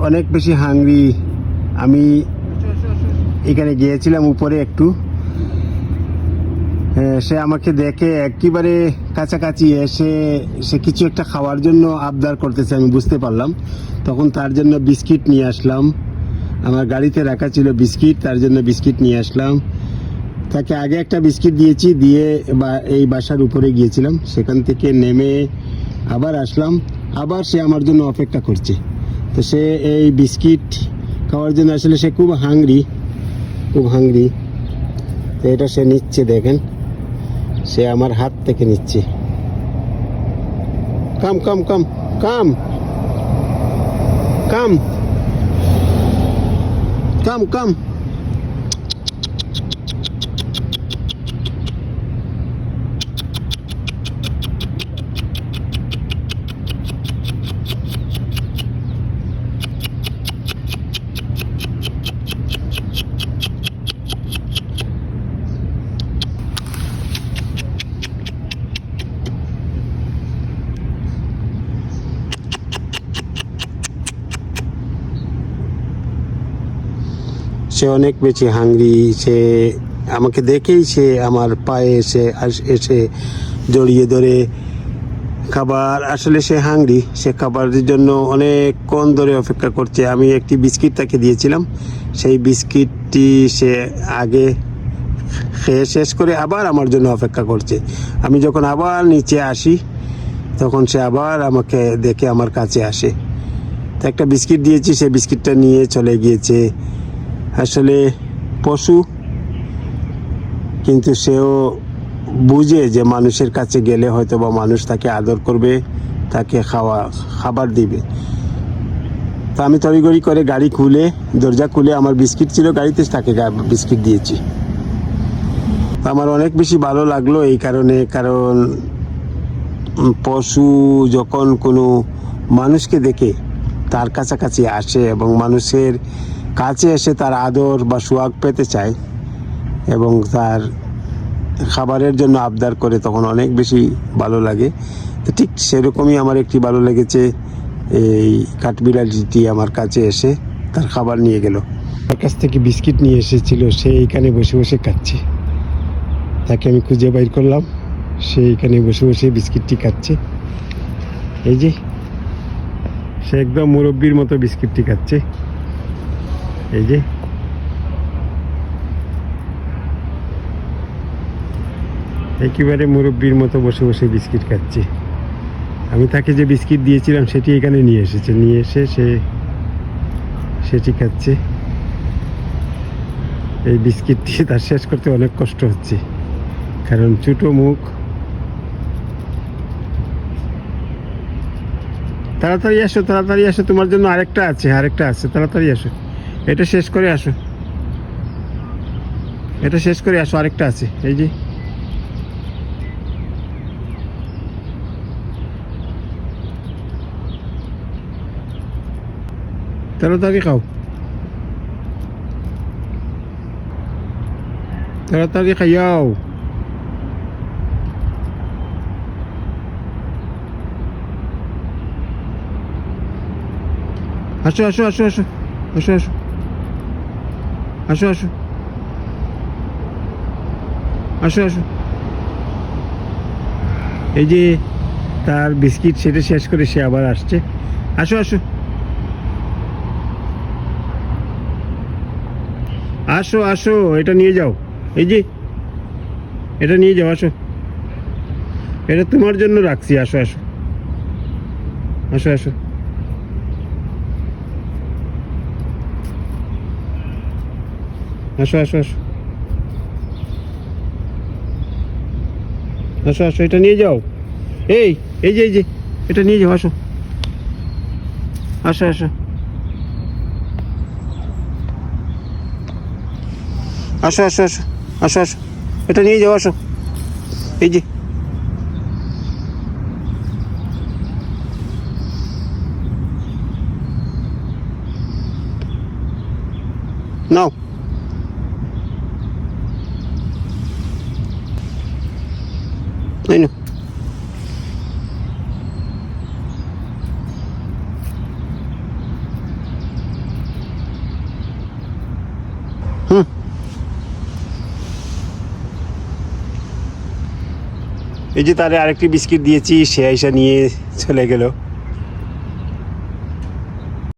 অনেক বেশি হাংরি আমি এখানে গিয়েছিলাম উপরে একটু। সে আমাকে দেখে একেবারে কাছাকাছি এসে সে কিছু একটা খাওয়ার জন্য আবদার করতেছে, আমি বুঝতে পারলাম। তখন তার জন্য বিস্কিট নিয়ে আসলাম। আমার গাড়িতে রাখা ছিল বিস্কিট, তার জন্য বিস্কিট নিয়ে আসলাম। তাকে আগে একটা বিস্কিট দিয়েছি, দিয়ে বা- এই বাসার উপরে গিয়েছিলাম। সেখান থেকে নেমে আবার আসলাম। আবার সে আমার জন্য অপেক্ষা করছে। তো সে এই বিস্কিট খাওয়ার জন্য আসলে সে খুব হাংরি খুব হাংরি তো এটা সে নিচ্ছে, দেখেন। সে আমার হাত থেকে নিচ্ছে। কাম কাম কাম কাম। কাম। কাম কাম। সে অনেক বেশি হাংরি সে আমাকে দেখেই সে আমার পায়ে এসে এসে জড়িয়ে ধরে। খাবার, আসলে সে হাংরি সে খাবারের জন্য অনেকক্ষণ ধরে অপেক্ষা করছে। আমি একটি বিস্কিট তাকে দিয়েছিলাম। সেই বিস্কিটটি সে আগে খেয়ে শেষ করে আবার আমার জন্য অপেক্ষা করছে। আমি যখন আবার নিচে আসি, তখন সে আবার আমাকে দেখে আমার কাছে আসে। তো একটা বিস্কিট দিয়েছি, সে বিস্কিটটা নিয়ে চলে গিয়েছে। আসলে পশু, কিন্তু সেও বুঝে যে মানুষের কাছে গেলে হয়তো বা মানুষ তাকে আদর করবে, তাকে খাওয়া, খাবার দিবে। তো আমি তড়িগড়ি করে গাড়ি খুলে, দরজা খুলে আমার বিস্কিট ছিল, গাড়িতে তাকে বিস্কিট দিয়েছি। আমার অনেক বেশি ভালো লাগল এই কারণে, কারণ পশু যখন কোনো মানুষকে দেখে তার কাছাকাছি আসে এবং মানুষের কাছে এসে তার আদর বা সোয়াগ পেতে চায় এবং তার খাবারের জন্য আবদার করে তখন অনেক বেশি ভালো লাগে। তো ঠিক সেরকমই আমার একটি ভালো লেগেছে। এই কাঠবিড়ালিটি আমার কাছে এসে তার খাবার নিয়ে গেল। তার কাছ থেকে বিস্কিট নিয়ে এসেছিল, সে এইখানে বসে বসে খাচ্ছে। তাকে আমি খুঁজে বাইর করলাম, সে এখানে বসে বসে বিস্কিটটি খাচ্ছে। এই যে সে একদম মুরব্বীর মতো বিস্কিটটি খাচ্ছে। এই যে। একেবারে মুরব্বীর মতো বসে বসে বিস্কিট খাচ্ছে। আমি তাকে যে বিস্কিট দিয়েছিলাম, সেটি এখানে নিয়ে এসেছে। নিয়ে এসে সে, সেটি খাচ্ছে। এই বিস্কিটটি তার শেষ করতে অনেক কষ্ট হচ্ছে। কারণ ছোটো মুখ তাড়াতাড়ি আসো তাড়াতাড়ি আসো, তোমার জন্য আরেকটা আছে আরেকটা আছে, তাড়াতাড়ি আসো। এটা শেষ করে আসো। এটা শেষ করে আসো, আরেকটা আছে, এই যে। তাড়াতাড়ি খাও। তাড়াতাড়ি খাইয়াও। আসো আসো আসো আসো আসো আসো। আসো আসো। আসো আসো। এই যে তার বিস্কিট সেটা শেষ করে সে আবার আসছে। আসো আসো। আসো আসো, এটা নিয়ে যাও। এই যে, এটা নিয়ে যাও, আসো। এটা তোমার জন্য রাখছি, আসো আসো। আসো আসো। আসো আসো আসো আসো আসো এটা নিয়ে যাও এই এই যে এই যে এটা নিয়ে যাও আসো আসো আসো আসো আসো আসো আসো আসো এটা নিয়ে যাও আসো এই যে নাও এই নাও হুম। এই যে তারে আরেকটি বিস্কিট দিয়েছি সে আইসা নিয়ে চলে গেল।